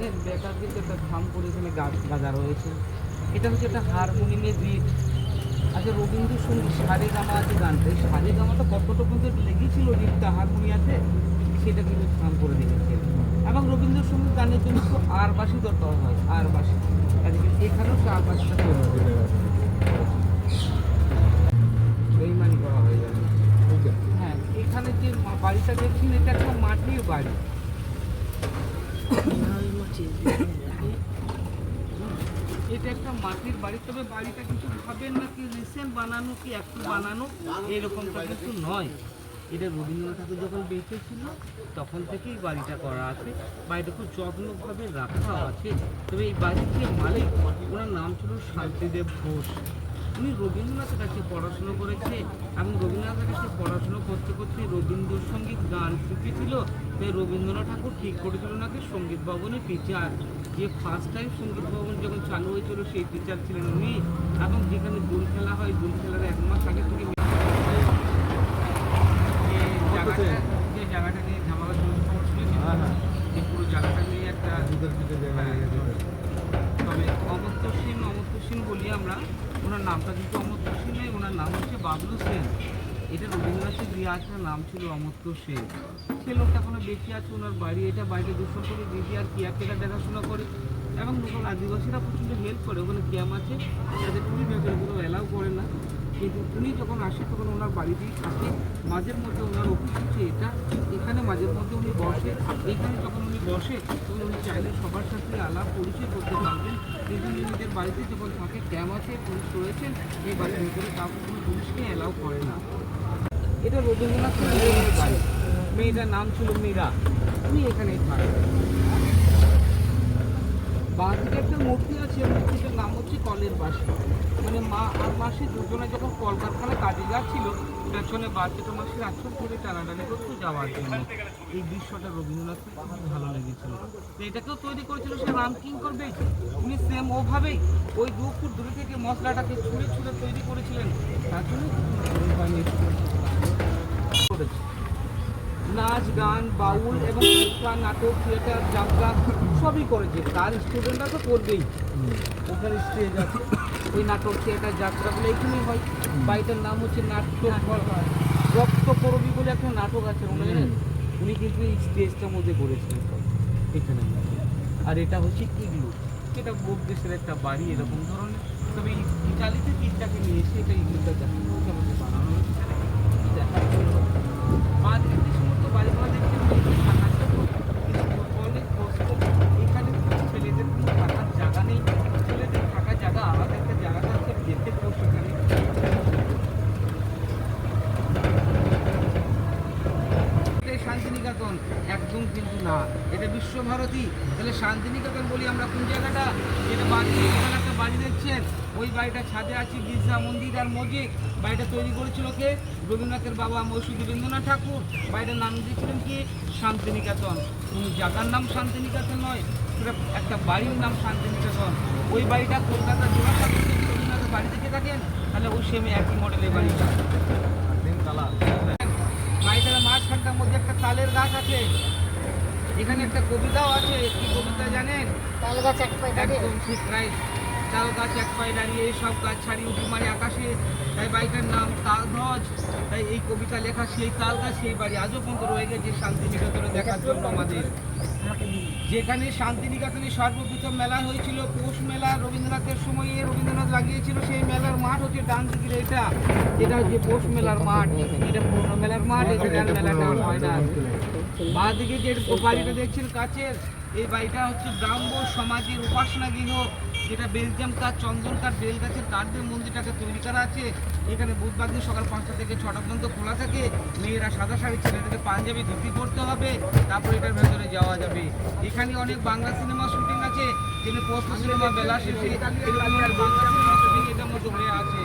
জানেন বেকার কিন্তু একটা ধাম গাছ গাঁদা রয়েছে এটা হচ্ছে একটা হারমোনিয়ামের রিড আচ্ছা রবীন্দ্রসঙ্গীত সারে গামা আছে গানটা এই সারে গামাটা কতটা পর্যন্ত লেগেছিল রিডটা হারমোনিয়াতে সেটা কিন্তু ধাম করে দিয়েছে এবং রবীন্দ্রসঙ্গীত গানের জন্য তো আর বাসি দরকার হয় আর বাসি এখানেও সে আর বাসিটা চলে আসবে বেইমানি করা হয়ে যাবে। হ্যাঁ এখানে যে বাড়িটা দেখছেন এটা একটা মাটির বাড়ি। এটা একটা মাটির বাড়ি, তবে বাড়িটা ভাবেন না কি রিসেন্ট বানানো কি একটু বানানো, এরকমটা কিন্তু নয়। এটা রবীন্দ্রনাথ ঠাকুর যখন বেঁচে ছিল তখন থেকেই বাড়িটা করা আছে। বাড়িটা খুব যত্নভাবে রাখা আছে। তবে এই বাড়ির যে মালিক, ওনার নাম ছিল শান্তিদেব ঘোষ। উনি রবীন্দ্রনাথের কাছে পড়াশুনো করেছে। এবং রবীন্দ্রনাথের কাছে পড়াশুনো করতে করতে রবীন্দ্রসঙ্গীত গান শিখেছিল। তাই রবীন্দ্রনাথ ঠাকুর ঠিক করেছিল নাকি সংগীত ভবনে টিচার যে ফার্স্ট টাইম সংগীত ভবন যখন চালু হয়েছিল সেই টিচার ছিলেন উনি। এবং যেখানে দোল খেলা হয় দোল খেলার এক মাস আগে থেকে যে জায়গাটা নিয়ে ঝামেলা? হ্যাঁ, হ্যাঁ। যে পুরো জায়গাটা নিয়ে একটা জায়গায় তবে অমর্ত্য সেন অমর্ত্য সেন বলি আমরা। ওনার নামটা কিন্তু অমর্ত্য সেন নয় ওনার নাম হচ্ছে বাবলু সেন। এটা রবীন্দ্রনাথের দিয়ে আছে নাম ছিল অমর্ত্য সেন। সে লোকটা এখনও বেঁচে আছে, ওনার বাড়ি, এটা বাড়িতে করে দিদি আর কেয়ারটেকার দেখাশোনা করে। এবং লোকাল আদিবাসীরা প্রচণ্ড হেল্প করে, ওখানে ক্যাম্প আছে। তাদের টুরি কোনো অ্যালাউ করে না। কিন্তু উনি যখন আসে, তখন ওনার বাড়িতেই থাকে। মাঝের মধ্যে ওনার অফিস হচ্ছে এটা। এখানে মাঝের মধ্যে উনি বসে। এখানে যখন উনি বসে, তখন উনি চাইলে সবার সাথে আলাপ পরিচয় করতে পারবেন। কিন্তু উনি নিজের বাড়িতে যখন থাকে ক্যাম্প আছে, পুলিশ রয়েছেন, এই বাড়ির ভিতরে কাউকে কোনো পুলিশকে অ্যালাউ করে না। এটা রবীন্দ্রনাথ বাড়ি। মেয়েটার নাম ছিল মীরা। উনি এখানেই থাকে বাঁ দিকে একটা মূর্তি আছে, মূর্তিটার নাম হচ্ছে কলের বাসি মা আর মাসি দুজনে যখন কলকারখানায় কাজে যাচ্ছিল, পেছনে বাচ্চাটা মাসির আশ্রম করে টানাটানি করতো যাওয়ার জন্য। এই দৃশ্যটা রবীন্দ্রনাথের খুব ভালো লেগেছিল। তো এটাকেও তৈরি করেছিল সে রাম কিঙ্কর বেশ উনি সেম ওভাবেই ওই দু ফুট দূরে থেকে মশলাটাকে ছুঁড়ে ছুঁড়ে তৈরি করেছিলেন। তার জন্য নাচ, গান, বাউল এবং নাটক, থিয়েটার, যাত্রা সবই করেছে। তার স্টুডেন্টরা তো করবেই। ওখানে স্টেজ আছে। ওই নাটক থিয়েটার যাত্রাগুলো এখানেই হয়। বাড়িটার নাম হচ্ছে নাট্য রক্ত করবি বলে একটা নাটক আছে মনে জানেন উনি কিন্তু এই স্টেজটার মধ্যে করেছিলেন এখানে আর এটা হচ্ছে ইগলু এটা বোক দেশের একটা বাড়ি এরকম ধরনের। তবে ইটালিতে তিনটাকে নিয়ে এসে এটা ইগলুটা দেখানো হচ্ছে আমাদের বানানো হচ্ছে দেখার জন্য বাদ যে সমস্ত বাড়িগুলো দেখছেন এগুলো থাকার জন্য কিন্তু কলেজ হোস্টেল এখানে ছেলেদের কোনো থাকার জায়গা নেই ছেলেদের থাকার জায়গা আলাদা একটা জায়গা আছে যেতে পোস্ট এখানে এটাই শান্তিনিকেতন একদম কিন্তু না। এটা বিশ্বভারতী। তাহলে শান্তিনিকেতন বলি আমরা কোন জায়গাটা? যেটা বাড়ি একটা বাড়ি দেখছেন, ওই বাড়িটা ছাদে আছে, গির্জা মন্দির আর মসজিদ। বাড়িটা তৈরি করেছিল কে? রবীন্দ্রনাথের বাবা মৌসুমী রবীন্দ্রনাথ ঠাকুর। বাড়িটার নাম দিয়েছিলেন কি? শান্তিনিকেতন। কোনো জায়গার নাম শান্তিনিকেতন নয়, সেটা একটা বাড়ির নাম শান্তিনিকেতন। ওই বাড়িটা কলকাতা যদি রবীন্দ্রনাথের বাড়ি থেকে থাকেন, তাহলে ওই সেম একই মডেলের বাড়িটা। মাঝখানটার মধ্যে একটা তালের গাছ আছে এখানে একটা কবিতাও আছে কি কবিতা জানেন তাল গাছ এক পায়ে দাঁড়িয়ে একদম ঠিক রাইট তাল গাছ এক পায়ে দাঁড়িয়ে সব গাছ ছাড়ি উঠি মারে আকাশে তাই বাড়িটার নাম তালধ্বজ। তাই এই কবিতা লেখা সেই তাল গাছ সেই বাড়ি আজও পর্যন্ত রয়ে গেছে শান্তিনিকেতনে দেখার জন্য আমাদের। যেখানে শান্তিনিকেতনে সর্বপ্রথম মেলা হয়েছিল, পৌষ মেলা রবীন্দ্রনাথের সময়ে রবীন্দ্রনাথ লাগিয়েছিল, সেই মেলার মাঠ হচ্ছে ডান দিকের এটা। এটা হচ্ছে পৌষ মেলার মাঠ। এটা পৌষ মেলার মাঠ আর মেলাটা হয় না। বাঁ দিকে যে বাড়িটা দেখছেন, কাছের, এই বাড়িটা হচ্ছে ব্রাহ্ম সমাজের উপাসনা গৃহ। যেটা বেলজিয়াম কাঠ চন্দন কাঠ বেল গাছের কাঠ দিয়ে মন্দিরটাকে তৈরি করা আছে। এখানে বুধবার দিন সকাল পাঁচটা থেকে ছটা পর্যন্ত খোলা থাকে। মেয়েরা সাদা শাড়ি, ছেলেদেরকে পাঞ্জাবি, ধুতি পরতে হবে। তারপর এটার ভেতরে যাওয়া যাবে। এখানে অনেক বাংলা সিনেমা শুটিং আছে যেখানে পোস্ট সিনেমা বেলা শেষে বাংলা সিনেমা শুটিং এটার মধ্যে হয়ে আছে।